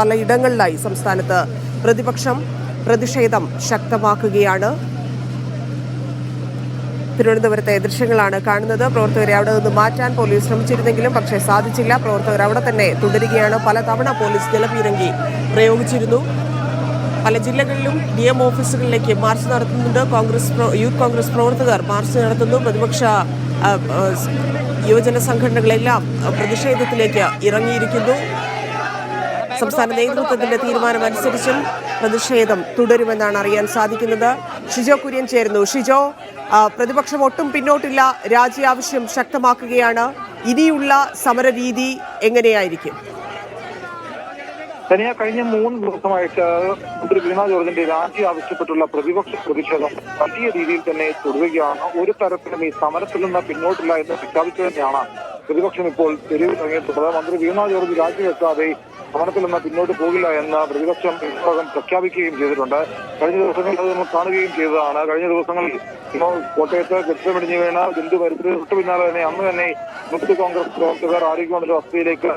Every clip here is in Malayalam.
പലയിടങ്ങളിലായി സംസ്ഥാനത്ത് പ്രതിപക്ഷം പ്രതിഷേധം ശക്തമാക്കുകയാണ്. തിരുവനന്തപുരത്തെ ദൃശ്യങ്ങളാണ് കാണുന്നത്. പ്രവർത്തകരെ അവിടെ നിന്ന് മാറ്റാൻ പോലീസ് ശ്രമിച്ചിരുന്നെങ്കിലും പക്ഷേ സാധിച്ചില്ല. പ്രവർത്തകർ അവിടെ തന്നെ തുടരുകയാണ്. പലതവണ പോലീസ് ജലപീരങ്കി പ്രയോഗിച്ചിരുന്നു. പല ജില്ലകളിലും ഡി എം ഓഫീസുകളിലേക്ക് മാർച്ച് നടത്തുന്നുണ്ട്. കോൺഗ്രസ് യൂത്ത് കോൺഗ്രസ് പ്രവർത്തകർ മാർച്ച് നടത്തുന്നു. പ്രതിപക്ഷ യുവജന സംഘടനകളെല്ലാം പ്രതിഷേധത്തിലേക്ക് ഇറങ്ങിയിരിക്കുന്നു. സംസ്ഥാന നേതൃത്വത്തിന്റെ തീരുമാനമനുസരിച്ചും പ്രതിഷേധം തുടരുമെന്നാണ് അറിയാൻ സാധിക്കുന്നത്. ഷിജോ കുര്യൻ ചേരുന്നു. ഷിജോ പ്രതിപക്ഷം ഒട്ടും പിന്നോട്ടില്ല. രാജി ആവശ്യം ശക്തമാക്കുകയാണ്. ഇനിയുള്ള സമരരീതി എങ്ങനെയായിരിക്കും? തനിയ കഴിഞ്ഞ മൂന്ന് ദിവസമായിട്ട് മന്ത്രി വീണ ജോർജിന്റെ രാജി ആവശ്യപ്പെട്ടുള്ള പ്രതിപക്ഷ പ്രതിഷേധം വലിയ രീതിയിൽ തന്നെ തുടരുകയാണ്. ഒരു തരത്തിലും ഈ സമരത്തിൽ നിന്ന് പിന്നോട്ടില്ല എന്ന് പ്രഖ്യാപിച്ചു തന്നെയാണ് പ്രതിപക്ഷം ഇപ്പോൾ തെരുവിൽ ഇറങ്ങിയിട്ടുള്ളത് മന്ത്രി വീണ ജോർജ് രാജിവെക്കാതെ സമരത്തിൽ നിന്ന് പിന്നോട്ട് പോകില്ല എന്ന് പ്രതിപക്ഷം ഇതിനകം പ്രഖ്യാപിക്കുകയും ചെയ്തിട്ടുണ്ട്. കഴിഞ്ഞ ദിവസങ്ങളിൽ അത് നമ്മൾ കാണുകയും ചെയ്തതാണ്. കഴിഞ്ഞ ദിവസങ്ങളിൽ കോട്ടയത്ത് കെട്ടിടമിടിഞ്ഞു വീണ ബിന്ദു വരുത്തിന് തൊട്ട് പിന്നാലെ തന്നെ അന്ന് തന്നെ യൂത്ത് കോൺഗ്രസ് പ്രവർത്തകർ ആരോഗ്യമന്ത്രി വസതിയിലേക്ക്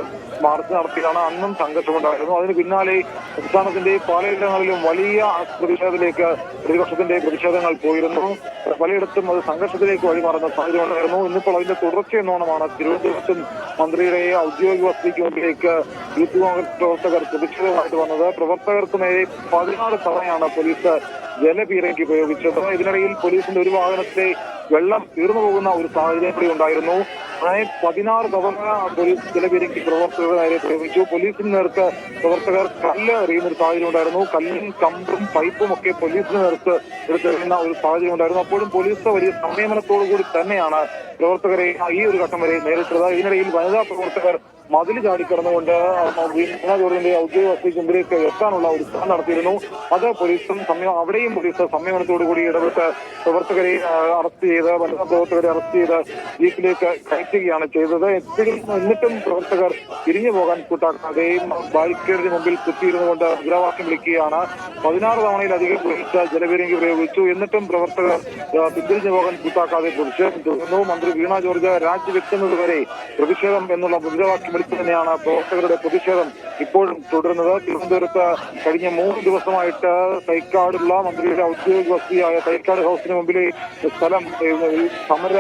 മാർച്ച് നടത്തിയാണ് അന്നും സംഘർഷമുണ്ടായിരുന്നു. അതിന് പിന്നാലെ സംസ്ഥാനത്തിന്റെ പലയിടങ്ങളിലും വലിയ പ്രതിഷേധത്തിലേക്ക് പ്രതിപക്ഷത്തിന്റെ പ്രതിഷേധങ്ങൾ പോയിരുന്നു. പലയിടത്തും അത് സംഘർഷത്തിലേക്ക് വഴിമാറുന്ന സാഹചര്യം ഉണ്ടായിരുന്നു ഇന്നിപ്പോൾ അതിന്റെ തുടർച്ചയെന്നോണമാണ് തിരുവനന്തപുരത്തും മന്ത്രിയുടെ ഔദ്യോഗിക വസതിക്ക് മുമ്പിലേക്ക് യൂത്ത് കോൺഗ്രസ് പ്രവർത്തകർ പ്രതിഷേധമായിട്ട് വന്നത്. പ്രവർത്തകർക്ക് നേരെ പതിനാറ് തവണയാണ് പോലീസ് ജലപീരങ്കി ഉപയോഗിച്ചത്. ഇതിനിടയിൽ പോലീസിന്റെ ഒരു വാഹനത്തെ വെള്ളം തീർന്നു പോകുന്ന ഒരു സാഹചര്യം കൂടി ഉണ്ടായിരുന്നു. അങ്ങനെ പതിനാറ് തവണ ജലപീരങ്കി പ്രവർത്തകരുടെ നേരെ പോലീസിന് നേർക്ക് പ്രവർത്തകർ കല്ല് എറിയുന്ന ഒരു സാഹചര്യം ഉണ്ടായിരുന്നു. കല്ലും കമ്പും പൈപ്പും ഒക്കെ പോലീസിന് നേർക്ക് എടുത്തെറിയുന്ന ഒരു സാഹചര്യം ഉണ്ടായിരുന്നു. അപ്പോഴും പോലീസ് വലിയ സംയമനത്തോടു കൂടി തന്നെയാണ് പ്രവർത്തകരെ ഈ ഒരു ഘട്ടം വരെ നേരിട്ടത്. ഇതിനിടയിൽ വനിതാ പ്രവർത്തകർ മതിൽ ചാടിക്കടന്നുകൊണ്ട് ജോർജിന്റെ ഔദ്യോഗിക വസതിക്ക് എത്താനുള്ള ഒരു ശ്രമം നടത്തിയിരുന്നു. അത് പോലീസും സംയമ അവിടെയും പോലീസ് സംയമനത്തോടു കൂടി ഇടപെട്ട് പ്രവർത്തകരെ അറസ്റ്റ് ചെയ്ത് വനിതാ പ്രവർത്തകരെ അറസ്റ്റ് ചെയ്ത് ജീപ്പിലേക്ക് കയറ്റുകയാണ് ചെയ്തത്. എന്നിട്ടും പ്രവർത്തകർ തിരിഞ്ഞു പോകാൻ കൂട്ടാക്കാതെയും ബാരിക്കേഡിന് മുമ്പിൽ കുത്തിയിരുന്നു കൊണ്ട് മുദ്രാവാക്യം വിളിക്കുകയാണ്. പതിനാറ് തവണയിലധികം പോലീസ് ജലപീരങ്കി പ്രയോഗിച്ചു. എന്നിട്ടും പ്രവർത്തകർ പിന്തിരിഞ്ഞു പോകാൻ കൂട്ടാക്കാതെ പ്രതിഷേധം തുടർന്നു. മന്ത്രി വീണ ജോർജ് രാജിവെക്കുന്നത് വരെ പ്രതിഷേധം എന്നുള്ള മുദ്രാവാക്യം വിളിച്ചു തന്നെയാണ് പ്രവർത്തകരുടെ പ്രതിഷേധം ഇപ്പോഴും തുടരുന്നത്. തിരുവനന്തപുരത്ത് കഴിഞ്ഞ മൂന്ന് ദിവസമായിട്ട് തൈക്കാടുള്ള മന്ത്രിയുടെ ഔദ്യോഗിക വസതിയായ തൈക്കാട് ഹൗസിന് മുമ്പിലെ സ്ഥലം സമര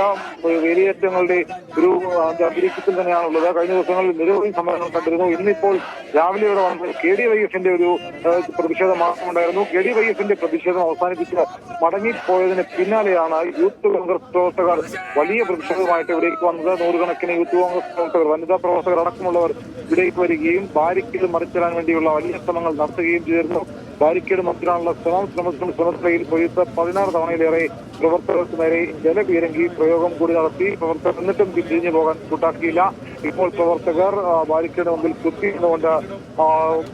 വേലിയേറ്റങ്ങളുടെ ഒരു അന്തരീക്ഷത്തിൽ തന്നെയാണുള്ളത്. കഴിഞ്ഞ ദിവസങ്ങളിൽ നിരവധി സമ്മേളനം കണ്ടിരുന്നു. ഇന്നിപ്പോൾ രാവിലെ ഇവിടെ വന്നത് കെ ഡി വൈ എഫിന്റെ ഒരു പ്രതിഷേധ പ്രതിഷേധം മാത്രമുണ്ടായിരുന്നു കെ ഡി വൈ എഫിന്റെ പ്രതിഷേധം അവസാനിപ്പിച്ച് മടങ്ങിപ്പോയതിന് പിന്നാലെയാണ് യൂത്ത് കോൺഗ്രസ് പ്രവർത്തകർ വലിയ പ്രതിഷേധമായിട്ട് ഇവിടേക്ക് വന്നത്. നൂറുകണക്കിന് യൂത്ത് കോൺഗ്രസ് പ്രവർത്തകർ വനിതാ പ്രവർത്തകർ അടക്കമുള്ളവർ ഇവിടേക്ക് വരികയും ബാരിക്കിൽ മറിച്ചിടാൻ വേണ്ടിയുള്ള വലിയ ശ്രമങ്ങൾ നടത്തുകയും ചെയ്തിരുന്നു. ബാരിക്കേഡ് മറിച്ചിടാനുള്ള ശ്രമം ശ്രമത്തിനും ശ്രമത്തിലയിൽ പോലീസ് പതിനാറ് തവണയിലേറെ പ്രവർത്തകർക്ക് നേരെ ജലപീരങ്കി പ്രയോഗം കൂടി നടത്തി. പ്രവർത്തകർ എന്നിട്ടും തിരിഞ്ഞു പോകാൻ കൂട്ടാക്കിയില്ല. ഇപ്പോൾ പ്രവർത്തകർ ബാരിക്കേഡ് മുമ്പിൽ കുത്തിയിരുന്നുകൊണ്ട്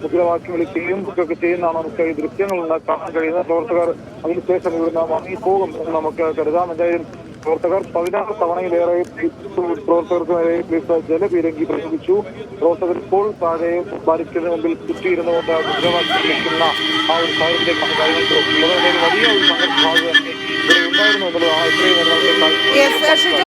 മുദ്രാവാക്യം വിളിക്കുകയും ഒക്കെ ചെയ്യുന്നതാണ് നമുക്ക് ഈ ദൃശ്യങ്ങളിൽ നിന്ന് കാണാൻ കഴിയുന്നത്. പ്രവർത്തകർ അതിനുശേഷം ഇവിടുന്ന് വാങ്ങിപ്പോകും എന്ന് നമുക്ക് കരുതാം. എന്തായാലും പ്രവർത്തകർ പതിനാറ് തവണയിലേറെ പ്രവർത്തകർക്ക് നേരെ പോലീസ് ജലപീരങ്കി പ്രയോഗിച്ചു പ്രവർത്തകർ ഇപ്പോൾ താഴെ ബാരിക്കേഡിന് മുമ്പിൽ കുത്തിയിരുന്നുകൊണ്ട് മുദ്രാവാക്യം വിളിക്കുന്ന ആ ഒരു സാഹചര്യത്തിലേക്കാണ് കാര്യങ്ങൾ വലിയ ഒരു സംഘർഷ ഭാഗം ഇവിടെ ഉണ്ടായിരുന്നു എന്നുള്ളതാണ് ഇത്രയും